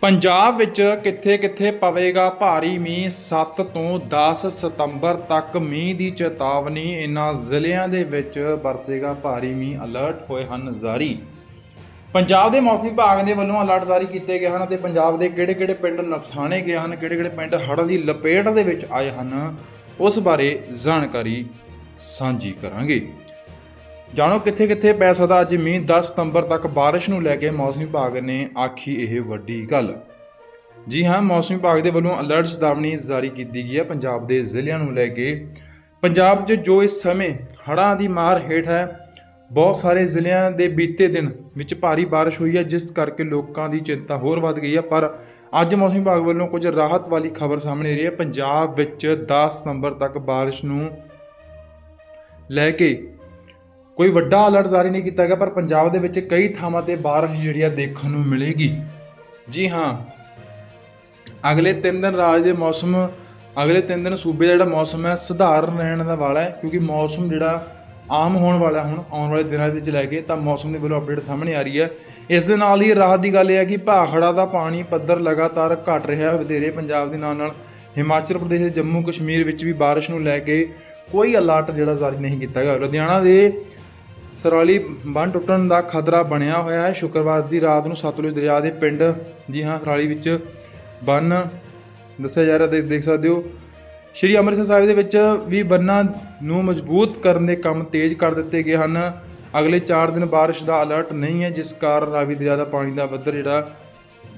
ਪੰਜਾਬ ਵਿੱਚ ਕਿੱਥੇ-ਕਿੱਥੇ ਪਵੇਗਾ ਭਾਰੀ ਮੀਂਹ? 7 ਤੋਂ 10 ਸਤੰਬਰ ਤੱਕ ਮੀਂਹ ਦੀ ਚੇਤਾਵਨੀ ਇਨ੍ਹਾਂ ਜ਼ਿਲ੍ਹਿਆਂ ਦੇ ਵਿੱਚ ਵਰਸੇਗਾ ਭਾਰੀ ਮੀਂਹ। ਅਲਰਟ ਹੋਏ ਹਨ ਜਾਰੀ। ਪੰਜਾਬ ਦੇ ਮੌਸਮ ਵਿਭਾਗ ਦੇ ਵੱਲੋਂ ਅਲਰਟ ਜਾਰੀ ਕੀਤੇ ਗਏ ਹਨ ਅਤੇ ਪੰਜਾਬ ਦੇ ਕਿਹੜੇ-ਕਿਹੜੇ ਪਿੰਡ ਨੁਕਸਾਨੇ ਗਏ ਹਨ ਕਿਹੜੇ-ਕਿਹੜੇ ਪਿੰਡ ਹੜ੍ਹਾਂ ਦੀ ਲਪੇਟ ਦੇ ਵਿੱਚ ਆਏ ਹਨ, ਉਸ ਬਾਰੇ ਜਾਣਕਾਰੀ ਸਾਂਝੀ ਕਰਾਂਗੇ। ਜਾਣੋ ਕਿੱਥੇ ਕਿੱਥੇ ਪੈ ਸਕਦਾ ਅੱਜ ਮੀਂਹ। 10 ਸਤੰਬਰ ਤੱਕ ਬਾਰਿਸ਼ ਨੂੰ ਲੈ ਕੇ ਮੌਸਮ ਵਿਭਾਗ ਨੇ ਆਖੀ ਇਹ ਵੱਡੀ ਗੱਲ। ਜੀ ਹਾਂ, ਮੌਸਮ ਵਿਭਾਗ ਦੇ ਵੱਲੋਂ ਅਲਰਟ ਚੇਤਾਵਨੀ ਜਾਰੀ ਕੀਤੀ ਗਈ ਹੈ। ਪੰਜਾਬ ਦੇ ਜ਼ਿਲ੍ਹਿਆਂ ਨੂੰ ਲੈ ਕੇ। ਪੰਜਾਬ 'ਚ ਜੋ ਇਸ ਸਮੇਂ ਹੜ੍ਹਾਂ ਦੀ ਮਾਰ ਹੇਠ ਹੈ, ਬਹੁਤ ਸਾਰੇ ਜ਼ਿਲ੍ਹਿਆਂ ਦੇ ਬੀਤੇ ਦਿਨ ਵਿੱਚ ਭਾਰੀ ਬਾਰਿਸ਼ ਹੋਈ ਹੈ, ਜਿਸ ਕਰਕੇ ਲੋਕਾਂ ਦੀ ਚਿੰਤਾ ਹੋਰ ਵੱਧ ਗਈ ਹੈ। ਪਰ ਅੱਜ ਮੌਸਮ ਵਿਭਾਗ ਵੱਲੋਂ ਕੁਝ ਰਾਹਤ ਵਾਲੀ ਖਬਰ ਸਾਹਮਣੇ ਆ ਰਹੀ ਹੈ। ਪੰਜਾਬ ਵਿੱਚ 10 ਸਤੰਬਰ ਤੱਕ ਬਾਰਿਸ਼ ਨੂੰ ਲੈ ਕੇ ਕੋਈ ਵੱਡਾ ਅਲਰਟ ਜਾਰੀ ਨਹੀਂ ਕੀਤਾ ਗਿਆ, ਪਰ ਪੰਜਾਬ ਦੇ ਵਿੱਚ ਕਈ ਥਾਵਾਂ ਤੇ ਬਾਰਿਸ਼ ਜਿਹੜੀ ਆ ਦੇਖਣ ਨੂੰ ਮਿਲੇਗੀ। ਜੀ ਹਾਂ, ਅਗਲੇ 3 ਦਿਨ ਰਾਜ ਦੇ ਮੌਸਮ, ਅਗਲੇ 3 ਦਿਨ ਸੂਬੇ ਦਾ ਜਿਹੜਾ ਮੌਸਮ ਹੈ, ਸਧਾਰਨ ਰਹਿਣ ਦਾ ਵਾਲਾ ਹੈ, ਕਿਉਂਕਿ ਮੌਸਮ ਜਿਹੜਾ ਆਮ ਹੋਣ ਵਾਲਾ ਹੁਣ, ਆਉਣ ਵਾਲੇ ਦਿਨਾਂ ਵਿੱਚ ਲੈ ਕੇ ਤਾਂ ਮੌਸਮ ਦੇ ਵੱਲੋਂ ਅਪਡੇਟ ਸਾਹਮਣੇ ਆ ਰਹੀ ਹੈ। ਇਸ ਦੇ ਨਾਲ ਹੀ ਰਾਹਤ ਦੀ ਗੱਲ ਇਹ ਹੈ ਕਿ ਭਾਖੜਾ ਦਾ ਪਾਣੀ ਪੱਧਰ ਲਗਾਤਾਰ ਘਟ ਰਿਹਾ ਹੈ। ਵਧੇਰੇ ਪੰਜਾਬ ਦੇ ਨਾਲ ਨਾਲ ਹਿਮਾਚਲ ਪ੍ਰਦੇਸ਼ ਤੇ ਜੰਮੂ ਕਸ਼ਮੀਰ ਵਿੱਚ ਵੀ ਬਾਰਿਸ਼ ਨੂੰ ਲੈ ਕੇ ਕੋਈ ਅਲਰਟ ਜਿਹੜਾ ਜਾਰੀ ਨਹੀਂ ਕੀਤਾ ਗਿਆ। ਲੁਧਿਆਣਾ ਦੇ ਸਰੌਲੀ ਬੰਨ ਟੁੱਟਣ ਦਾ ਖਤਰਾ ਬਣਿਆ ਹੋਇਆ ਹੈ। ਸ਼ੁੱਕਰਵਾਰ ਦੀ ਰਾਤ ਨੂੰ ਸਤਲੁਜ ਦਰਿਆ ਦੇ ਪਿੰਡ ਜੀ ਹਾਂ ਸਰੌਲੀ ਵਿੱਚ ਬੰਨ ਦੱਸਿਆ ਜਾ ਰਿਹਾ ਦੇਖ ਦੇਖ ਸਕਦੇ ਹੋ। ਸ਼੍ਰੀ ਅੰਮ੍ਰਿਤਸਰ ਸਾਹਿਬ ਦੇ ਵਿੱਚ ਵੀ ਬੰਨਾਂ ਨੂੰ ਮਜ਼ਬੂਤ ਕਰਨ ਦੇ ਕੰਮ ਤੇਜ਼ ਕਰ ਦਿੱਤੇ ਗਏ ਹਨ। ਅਗਲੇ 4 ਦਿਨ ਬਾਰਿਸ਼ ਦਾ ਅਲਰਟ ਨਹੀਂ ਹੈ, ਜਿਸ ਕਾਰਨ ਰਾਵੀ ਦਰਿਆ ਦਾ ਪਾਣੀ ਦਾ ਪੱਧਰ ਜਿਹੜਾ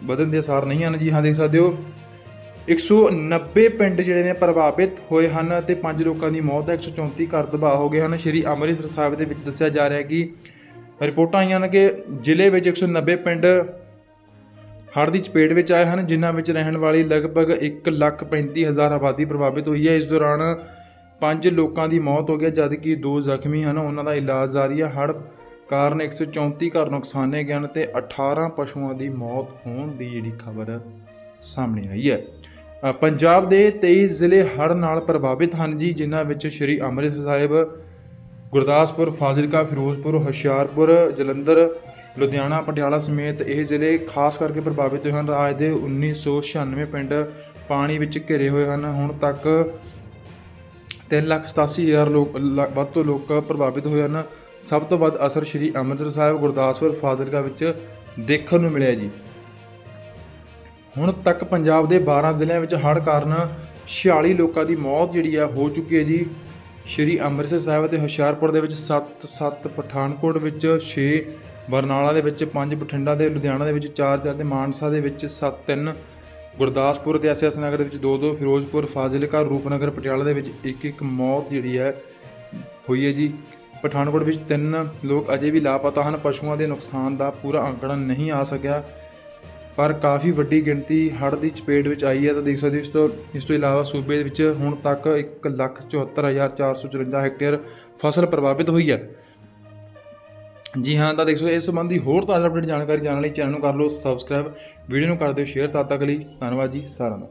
ਵਧਣ ਦੇ ਅਸਾਰ ਨਹੀਂ ਹਨ। ਜੀ ਹਾਂ, ਦੇਖ ਸਕਦੇ ਹੋ। 190 ਪਿੰਡ ਜਿਹੜੇ ਨੇ ਪ੍ਰਭਾਵਿਤ ਹੋਏ ਹਨ ਅਤੇ 5 ਲੋਕਾਂ ਦੀ ਮੌਤ ਹੈ 134 ਘਰ ਤਬਾਹ ਹੋ ਗਏ ਹਨ। ਸ਼੍ਰੀ ਅੰਮ੍ਰਿਤਸਰ ਸਾਹਿਬ ਦੇ ਵਿੱਚ ਦੱਸਿਆ ਜਾ ਰਿਹਾ ਕਿ ਰਿਪੋਰਟਾਂ ਆਈਆਂ ਨੇ ਕਿ ਜ਼ਿਲ੍ਹੇ ਵਿੱਚ 190 ਪਿੰਡ ਹੜ੍ਹ ਦੀ ਚਪੇਟ ਵਿੱਚ ਆਏ ਹਨ ਜਿਨ੍ਹਾਂ ਵਿੱਚ ਰਹਿਣ ਵਾਲੀ ਲਗਭਗ 1,35,000 ਆਬਾਦੀ ਪ੍ਰਭਾਵਿਤ ਹੋਈ ਹੈ। ਇਸ ਦੌਰਾਨ 5 ਲੋਕਾਂ ਦੀ ਮੌਤ ਹੋ ਗਈ ਜਦਕਿ 2 ਜ਼ਖਮੀ ਹਨ। ਉਹਨਾਂ ਦਾ ਇਲਾਜ ਜਾਰੀ ਹੈ। ਹੜ੍ਹ ਕਾਰਨ 134 ਘਰ ਨੁਕਸਾਨੇ ਗਏ ਹਨ ਤੇ 18 ਪਸ਼ੂਆਂ ਦੀ ਮੌਤ ਹੋਣ ਦੀ ਜਿਹੜੀ ਖਬਰ ਸਾਹਮਣੇ ਆਈ ਹੈ। ਪੰਜਾਬ ਦੇ 23 ਜ਼ਿਲ੍ਹੇ ਹੜ੍ਹ ਨਾਲ ਪ੍ਰਭਾਵਿਤ ਹਨ ਜੀ, ਜਿਨ੍ਹਾਂ ਵਿੱਚ ਸ਼੍ਰੀ ਅੰਮ੍ਰਿਤਸਰ ਸਾਹਿਬ, ਗੁਰਦਾਸਪੁਰ, ਫਾਜ਼ਿਲਕਾ, ਫਿਰੋਜ਼ਪੁਰ, ਹੁਸ਼ਿਆਰਪੁਰ, ਜਲੰਧਰ, ਲੁਧਿਆਣਾ, ਪਟਿਆਲਾ ਸਮੇਤ ਇਹ ਜ਼ਿਲ੍ਹੇ ਖਾਸ ਕਰਕੇ ਪ੍ਰਭਾਵਿਤ ਹੋਏ ਹਨ। ਰਾਜ ਦੇ 1996 ਪਿੰਡ ਪਾਣੀ ਵਿੱਚ ਘਿਰੇ ਹੋਏ ਹਨ। ਹੁਣ ਤੱਕ 387000 ਲੋਕ ਲ- ਵੱਧ ਤੋਂ ਲੋਕ ਪ੍ਰਭਾਵਿਤ ਹੋਏ ਹਨ। ਸਭ ਤੋਂ ਵੱਧ ਅਸਰ ਸ਼੍ਰੀ ਅੰਮ੍ਰਿਤਸਰ ਸਾਹਿਬ, ਗੁਰਦਾਸਪੁਰ, ਫਾਜ਼ਿਲਕਾ ਵਿੱਚ ਦੇਖਣ ਨੂੰ ਮਿਲਿਆ ਜੀ। ਹੁਣ ਤੱਕ ਪੰਜਾਬ ਦੇ 12 ਜ਼ਿਲ੍ਹਿਆਂ ਵਿੱਚ ਹੜ੍ਹ ਕਾਰਨ 46 ਲੋਕਾਂ ਦੀ ਮੌਤ ਜਿਹੜੀ ਆ ਹੋ ਚੁੱਕੀ ਹੈ ਜੀ। ਸ਼੍ਰੀ ਅੰਮ੍ਰਿਤਸਰ ਸਾਹਿਬ ਅਤੇ ਹੁਸ਼ਿਆਰਪੁਰ ਦੇ ਵਿੱਚ 7-7 ਪਠਾਨਕੋਟ ਵਿੱਚ 6 ਬਰਨਾਲਾ ਦੇ ਵਿੱਚ 5 ਬਠਿੰਡਾ ਦੇ, ਲੁਧਿਆਣਾ ਦੇ ਵਿੱਚ 4-4 ਤੇ ਮਾਨਸਾ ਦੇ ਵਿੱਚ 7-3 ਗੁਰਦਾਸਪੁਰ ਤੇ ਐਸਐਸ ਨਗਰ ਦੇ ਵਿੱਚ 2-2 ਫਿਰੋਜ਼ਪੁਰ, ਫਾਜ਼ਿਲਕਾ, ਰੂਪਨਗਰ, ਪਟਿਆਲਾ ਦੇ ਵਿੱਚ ਇੱਕ ਇੱਕ ਮੌਤ ਜਿਹੜੀ ਹੈ ਹੋਈ ਹੈ ਜੀ। ਪਠਾਨਕੋਟ ਵਿੱਚ ਤਿੰਨ ਲੋਕ ਅਜੇ ਵੀ ਲਾਪਤਾ ਹਨ। ਪਸ਼ੂਆਂ ਦੇ ਨੁਕਸਾਨ ਦਾ ਪੂਰਾ ਅੰਕੜਾ ਨਹੀਂ ਆ ਸਕਿਆ। ਪਰ ਕਾਫੀ ਵੱਡੀ ਗਿਣਤੀ ਹੜ੍ਹ ਦੀ ਚਪੇਟ ਵਿੱਚ ਆਈ ਹੈ ਤਾਂ ਦੇਖ ਸਕਦੇ ਹੋ ਇਸ ਤੋਂ ਇਸ ਤੋਂ ਇਲਾਵਾ ਸੂਬੇ ਦੇ ਵਿੱਚ ਹੁਣ ਤੱਕ 174454 ਹੈਕਟੇਅਰ ਫਸਲ ਪ੍ਰਭਾਵਿਤ ਹੋਈ ਹੈ। ਜੀ ਹਾਂ, ਤਾਂ ਦੇਖ ਸਕਦੇ ਇਸ ਸੰਬੰਧੀ ਹੋਰ ਤਾਜ਼ਾ ਅਪਡੇਟ ਜਾਣਕਾਰੀ ਜਾਣਨ ਲਈ ਚੈਨਲ ਨੂੰ ਕਰ ਲਓ ਸਬਸਕ੍ਰਾਈਬ। ਵੀਡੀਓ ਨੂੰ ਕਰ ਦਿਓ ਸ਼ੇਅਰ। ਤਦ ਤੱਕ ਲਈ ਧੰਨਵਾਦ ਜੀ। ਸਾਰਿਆਂ ਦਾ।